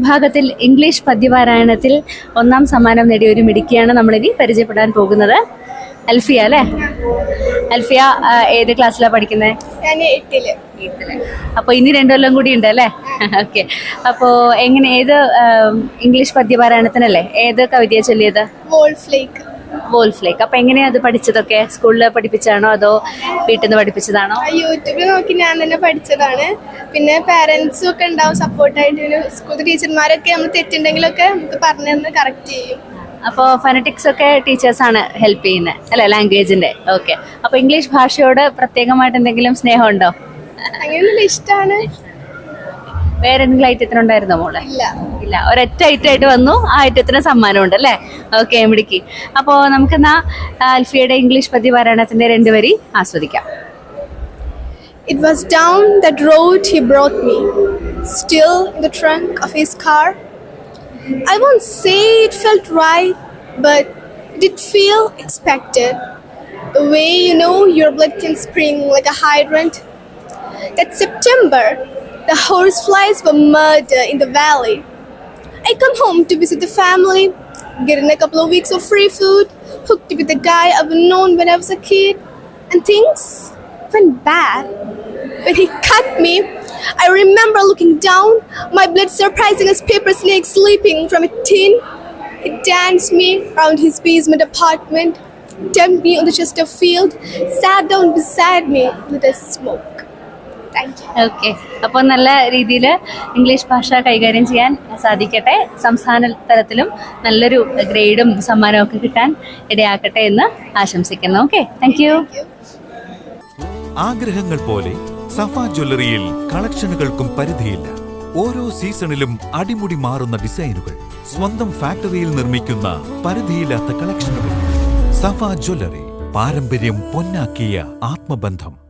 വിഭാഗത്തിൽ ഇംഗ്ലീഷ് പദ്യപാരായണത്തിൽ ഒന്നാം സമ്മാനം നേടിയ ഒരു മിടുക്കിയാണ് നമ്മളിനി പരിചയപ്പെടാൻ പോകുന്നത്. അൽഫിയ അല്ലേ? അൽഫിയ ഏത് ക്ലാസ്സിലാണ് പഠിക്കുന്നത് അപ്പോൾ ഇനി രണ്ടു കൊല്ലം കൂടി ഉണ്ട് അല്ലേ? ഓക്കെ. അപ്പോൾ എങ്ങനെ ഏത് ഇംഗ്ലീഷ് പദ്യപാരായണത്തിനല്ലേ? ഏത് കവിതയാണ് ചൊല്ലിയത്? ലേക്ക് വോൾഫ് ലേക്ക് അപ്പോൾ എങ്ങനെയാ അത് പഠിച്ചതൊക്കെ? സ്കൂളിൽ പഠിപ്പിച്ചാണോ അതോ വീട്ടിൽ നിന്ന് പഠിപ്പിച്ചതാണോ? യൂട്യൂബിൽ നോക്കി ഞാൻ തന്നെ പഠിച്ചതാണ്. പിന്നെ പാരന്റ്സും ഒക്കെ ഉണ്ടാവും സപ്പോർട്ടായിട്ട് സ്കൂൾ ടീച്ചർമാരൊക്കെ നമ്മൾ തെറ്റുണ്ടെങ്കിലൊക്കെ നമുക്ക് പറഞ്ഞു തന്ന് കറക്റ്റ് ചെയ്യും. അപ്പോൾ ഫനറ്റിക്സ് ഒക്കെ ടീച്ചേഴ്സാണ് ഹെൽപ്പ് ചെയ്യുന്നത് അല്ലെ? ലാംഗ്വേജിന്റെ ഓക്കെ അപ്പോൾ ഇംഗ്ലീഷ് ഭാഷയോട് പ്രത്യേകമായിട്ട് എന്തെങ്കിലും സ്നേഹമുണ്ടോ? അങ്ങനെ ഇഷ്ടമാണ് വേറെ എന്തെങ്കിലും ഐറ്റത്തിന് ഉണ്ടായിരുന്നോ മോളെ ഇല്ല ഒരൊറ്റ ഐറ്റമായിട്ട് വന്നു ആ ഐറ്റത്തിന് സമ്മാനമുണ്ട് അല്ലേ ഓക്കെ മിടുക്കി അപ്പോൾ നമുക്കെന്നാ അൽഫിയുടെ ഇംഗ്ലീഷ് പദ്യപാരായണത്തിന്റെ രണ്ടുപേരി ആസ്വദിക്കാം It was down that road he brought me, still in the trunk of his car. I won't say it felt right, but it did feel expected. The way you know your blood can spring like a hydrant. That September, the horseflies were murder in the valley. I come home to visit the family, get in a couple of weeks of free food, hooked with a guy I've known when I was a kid, and things went bad. When he cut me, I remember looking down, my blood surprising as paper snakes leaping from a tin. He danced me around his basement apartment, dumped me on the Chester field, sat down beside me, lit a smoke. Okay അപ്പോൾ നല്ല രീതിയിൽ English ഭാഷ കൈകാര്യം ചെയ്യാൻ സാധിക്കട്ടെ. സംസ്ഥാന തലത്തിലും നല്ലൊരു ഗ്രേഡും സമ്മാനവും ഒക്കെ കിട്ടാൻ ഇടയാക്കട്ടെ എന്ന് ആശംസിക്കുന്നു. ഓക്കെ താങ്ക് യു ആഗ്രഹങ്ങൾ പോലെ സഫ ജ്വല്ലറിയിൽ കളക്ഷനുകൾക്കും പരിധിയില്ല. ഓരോ സീസണിലും അടിമുടി മാറുന്ന ഡിസൈനുകൾ സ്വന്തം ഫാക്ടറിയിൽ നിർമ്മിക്കുന്ന പരിധിയില്ലാത്ത കളക്ഷനുകൾ. സഫ ജ്വല്ലറി പാരമ്പര്യം പൊന്നാക്കിയ ആത്മബന്ധം.